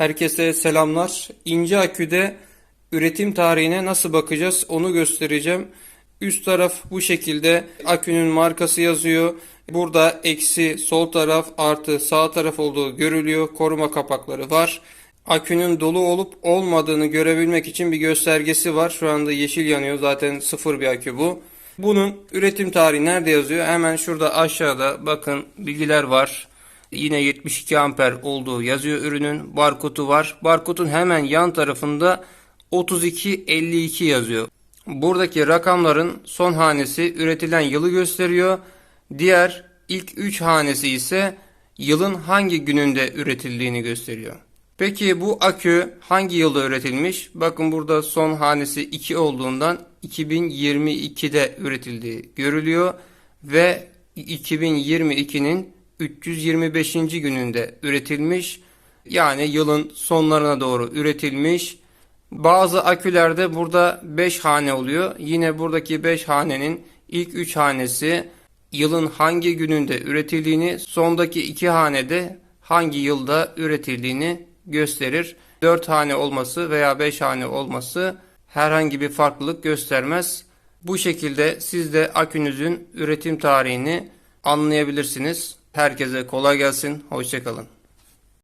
Herkese selamlar. İnce aküde üretim tarihine nasıl bakacağız onu göstereceğim. Üst taraf bu şekilde akünün markası yazıyor. Burada eksi sol taraf artı sağ taraf olduğu görülüyor. Koruma kapakları var. Akünün dolu olup olmadığını görebilmek için bir göstergesi var. Şu anda yeşil yanıyor. Zaten sıfır bir akü bu. Bunun üretim tarihi nerede yazıyor? Hemen şurada aşağıda bakın bilgiler var. Yine 72 amper olduğu yazıyor ürünün. Barkodu var. Barkodun hemen yan tarafında 3252 yazıyor. Buradaki rakamların son hanesi üretilen yılı gösteriyor. Diğer ilk 3 hanesi ise yılın hangi gününde üretildiğini gösteriyor. Peki bu akü hangi yılda üretilmiş? Bakın burada son hanesi 2 olduğundan 2022'de üretildiği görülüyor ve 2022'nin 325. gününde üretilmiş. Yani yılın sonlarına doğru üretilmiş. Bazı akülerde burada 5 hane oluyor. Yine buradaki 5 hanenin ilk 3 hanesi yılın hangi gününde üretildiğini, sondaki 2 hanede hangi yılda üretildiğini gösterir. 4 hane olması veya 5 hane olması herhangi bir farklılık göstermez. Bu şekilde siz de akünüzün üretim tarihini anlayabilirsiniz. Herkese kolay gelsin. Hoşçakalın.